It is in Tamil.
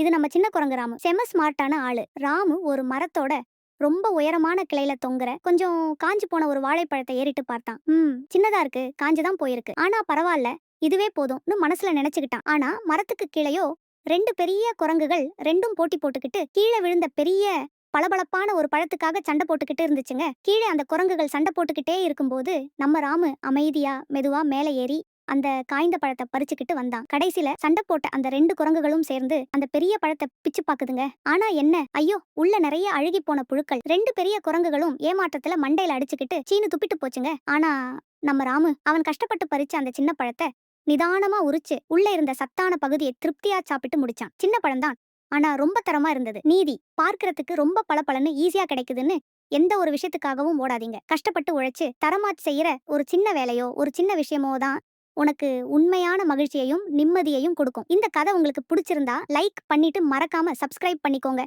இது நம்ம சின்ன குரங்கு ராமு. செம ஸ்மார்ட்டான ஆளு. ராமு ஒரு மரத்தோட ரொம்ப உயரமான கிளையில தொங்குற கொஞ்சம் காஞ்சு போன ஒரு வாழைப்பழத்தை ஏறிட்டு பார்த்தான். ம் சின்னதா இருக்கு. காஞ்சுதான் போயிருக்கு. ஆனா பரவாயில்ல இதுவே போதும்னு மனசுல நினைச்சுக்கிட்டான். ஆனா மரத்துக்கு கீழேயோ ரெண்டு பெரிய குரங்குகள் ரெண்டும் போட்டி போட்டுக்கிட்டு கீழே விழுந்த பெரிய பளபளப்பான ஒரு பழத்துக்காக சண்டை போட்டுக்கிட்டு இருந்துச்சுங்க. கீழே அந்த குரங்குகள் சண்டை போட்டுக்கிட்டே இருக்கும்போது நம்ம ராமு அமைதியா மெதுவா மேலே ஏறி அந்த காய்ந்த பழத்தை பறிச்சுக்கிட்டு வந்தான். கடைசியில சண்டை போட்ட அந்த ரெண்டு குரங்குகளும் சேர்ந்து அந்த பெரிய பழத்தை பிச்சு பாக்குதுங்க. ஆனா என்ன? ஐயோ உள்ள நிறைய அழுகி போன புழுக்கள். ரெண்டு பெரிய குரங்குகளும் ஏமாற்றத்துல மண்டையில அடிச்சுக்கிட்டு சீனு துப்பிட்டு போச்சுங்க. ஆனா நம்ம ராமு அவன் கஷ்டப்பட்டு பறிச்ச அந்த சின்ன பழத்தை நிதானமா உரிச்சு உள்ள இருந்த சத்தான பகுதியை திருப்தியா சாப்பிட்டு முடிச்சான். சின்ன பழம்தான். ஆனா ரொம்ப தரமா இருந்தது. நீதி பார்க்கறதுக்கு ரொம்ப பளபளன்னு ஈஸியா கிடைக்குதுன்னு எந்த ஒரு விஷயத்துக்காகவும் ஓடாதீங்க. கஷ்டப்பட்டு உழைச்சு தரமா செய்யற ஒரு சின்ன வேலையோ ஒரு சின்ன விஷயமோ தான் உனக்கு உண்மையான மகிழ்ச்சியையும் நிம்மதியையும் கொடுக்கும். இந்த கதை உங்களுக்கு பிடிச்சிருந்தா லைக் பண்ணிட்டு மறக்காம சப்ஸ்கிரைப் பண்ணிக்கோங்க.